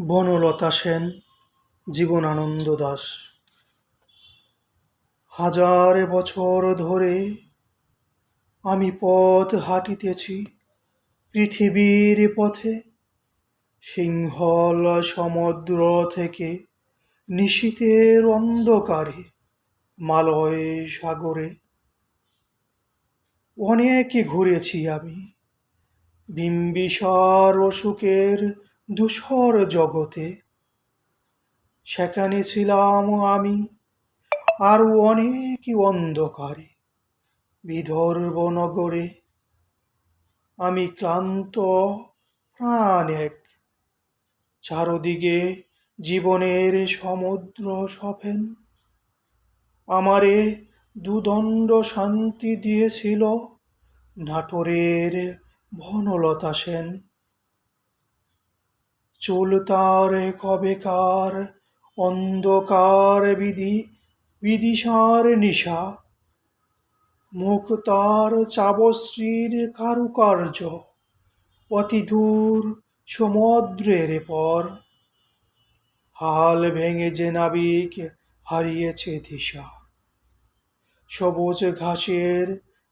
বনলতা সেন, জীবনানন্দ দাস। হাজার বছর ধরে আমি পথ হাঁটিতেছি পৃথিবীর পথে, সিংহল সমুদ্র থেকে নিশীতের অন্ধকারে, মালয় সাগরে। অনেক ঘুরেছি আমি, বিম্বিসার অসুখের ধূসর জগতে। সেখানে ছিলাম আমি আরও অনেক অন্ধকারে, বিদর্ভ নগরে। আমি ক্লান্ত, প্রাণ এক। চারদিকে জীবনের সমুদ্র সফেন। আমারে দুদণ্ড শান্তি দিয়েছিল নাটোরের বনলতা সেন। চুল তার কবেকার অন্ধকার বিধি বিদিশার নিশা। মুখ তার চাবশ্রীর কারুকার্য অতি দূর সমুদ্রের পর। হাল ভেঙে যে নাবিক হারিয়েছে দিশা। সবুজ ঘাসের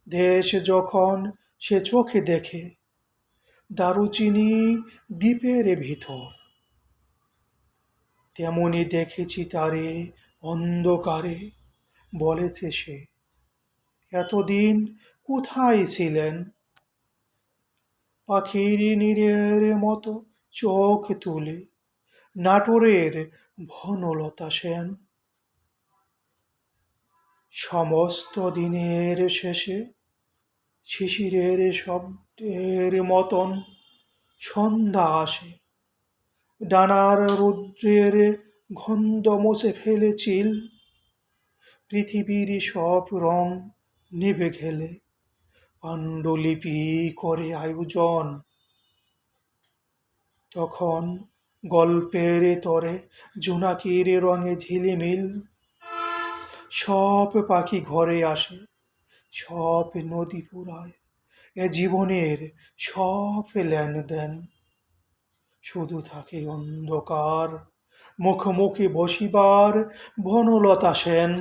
দেশ যখন সে চোখে দেখে দারুচিনি দ্বীপের ভিতর। তেমনি দেখেছি তারে অন্ধকারে, বলেছে সে। এতদিন কোথায় ছিলেন? পাখির নীরের মতো চোখ তুলে নাটোরের ভনলতা সেন। সমস্ত দিনের শেষে শিশিরের শব্দের মতন সন্ধ্যা আসে। ডানার রৌদ্রের গন্ধ মুছে ফেলেছিল পৃথিবীর সব রং নিভে গেলে পাণ্ডুলিপি করে আয়োজন। তখন গল্পের তরে জোনাকির রঙে ঝিলিমিল। সব পাখি ঘরে আসে, সব নদী পুরায় জীবনের সব লেনদেন শুধু থাকে অন্ধকার মুখোমুখি বসিবার বনলতা সেন।